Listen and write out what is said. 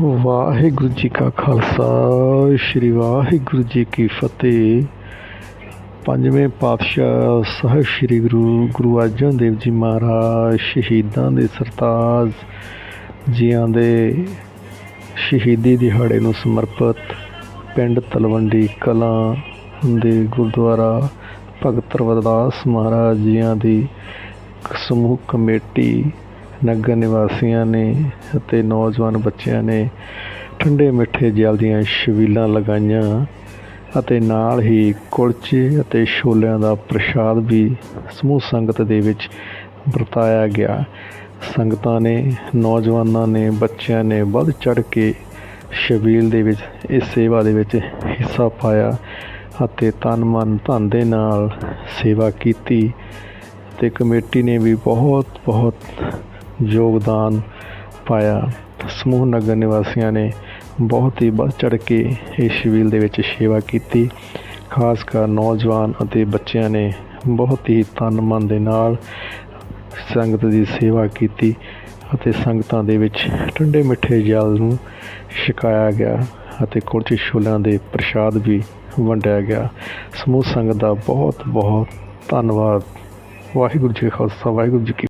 ਵਾਹਿਗੁਰੂ ਜੀ ਕਾ ਖਾਲਸਾ, ਸ੍ਰੀ ਵਾਹਿਗੁਰੂ ਜੀ ਕੀ ਫਤਿਹ। ਪੰਜਵੇਂ ਪਾਤਸ਼ਾਹ ਸਾਹਿਬ ਸ੍ਰੀ ਗੁਰੂ ਗੁਰੂ ਅਰਜਨ ਦੇਵ ਜੀ ਮਹਾਰਾਜ, ਸ਼ਹੀਦਾਂ ਦੇ ਸਰਤਾਜ, ਜੀਆਂ ਦੇ ਸ਼ਹੀਦੀ ਦਿਹਾੜੇ ਨੂੰ ਸਮਰਪਿਤ ਪਿੰਡ ਤਲਵੰਡੀ ਕਲਾਂ ਦੇ ਗੁਰਦੁਆਰਾ ਭਗਤ ਰਵਿਦਾਸ ਮਹਾਰਾਜ ਜੀਆਂ ਦੀ ਸਮੂਹ ਕਮੇਟੀ ਨਗਰ ਨਿਵਾਸੀਆਂ ਨੇ ਅਤੇ ਨੌਜਵਾਨ ਬੱਚਿਆਂ ਨੇ ਠੰਡੇ ਮਿੱਠੇ ਜਲ ਦੀਆਂ ਛਬੀਲਾਂ ਲਗਾਈਆਂ ਅਤੇ ਨਾਲ ਹੀ ਕੁਲਚੇ ਅਤੇ ਛੋਲਿਆਂ ਦਾ ਪ੍ਰਸ਼ਾਦ ਵੀ ਸਮੂਹ ਸੰਗਤ ਦੇ ਵਿੱਚ ਵਰਤਾਇਆ ਗਿਆ। ਸੰਗਤਾਂ ਨੇ, ਨੌਜਵਾਨਾਂ ਨੇ, ਬੱਚਿਆਂ ਨੇ ਵੱਧ ਚੜ ਕੇ ਸ਼ਬੀਲ ਦੇ ਵਿੱਚ, ਇਸ ਸੇਵਾ ਦੇ ਵਿੱਚ ਹਿੱਸਾ ਪਾਇਆ ਅਤੇ ਤਨ ਮਨ ਧਨ ਦੇ ਨਾਲ ਸੇਵਾ ਕੀਤੀ। ਤੇ ਕਮੇਟੀ ਨੇ ਵੀ ਬਹੁਤ ਬਹੁਤ ਯੋਗਦਾਨ ਪਾਇਆ। ਸਮੂਹ ਨਗਰ ਨਿਵਾਸੀਆਂ ਨੇ ਬਹੁਤ ਹੀ ਵੱਧ ਚੜ ਕੇ ਇਸ ਛਬੀਲ ਦੇ ਵਿੱਚ ਸੇਵਾ ਕੀਤੀ। ਖਾਸ ਕਰ ਨੌਜਵਾਨ ਅਤੇ ਬੱਚਿਆਂ ਨੇ ਬਹੁਤ ਹੀ ਤਨ ਮਨ ਦੇ ਨਾਲ ਸੰਗਤ ਦੀ ਸੇਵਾ ਕੀਤੀ ਅਤੇ ਸੰਗਤਾਂ ਦੇ ਵਿੱਚ ਠੰਡੇ ਮਿੱਠੇ ਜਲ ਨੂੰ ਛਕਾਇਆ ਗਿਆ ਅਤੇ ਕੁਲਚੇ ਛੋਲਿਆਂ ਦੇ ਪ੍ਰਸ਼ਾਦ ਵੀ ਵੰਡਿਆ ਗਿਆ। ਸਮੂਹ ਸੰਗਤ ਦਾ ਬਹੁਤ ਬਹੁਤ ਧੰਨਵਾਦ। ਵਾਹਿਗੁਰੂ ਜੀ ਕਾ ਖਾਲਸਾ, ਵਾਹਿਗੁਰੂ ਜੀ ਕੀ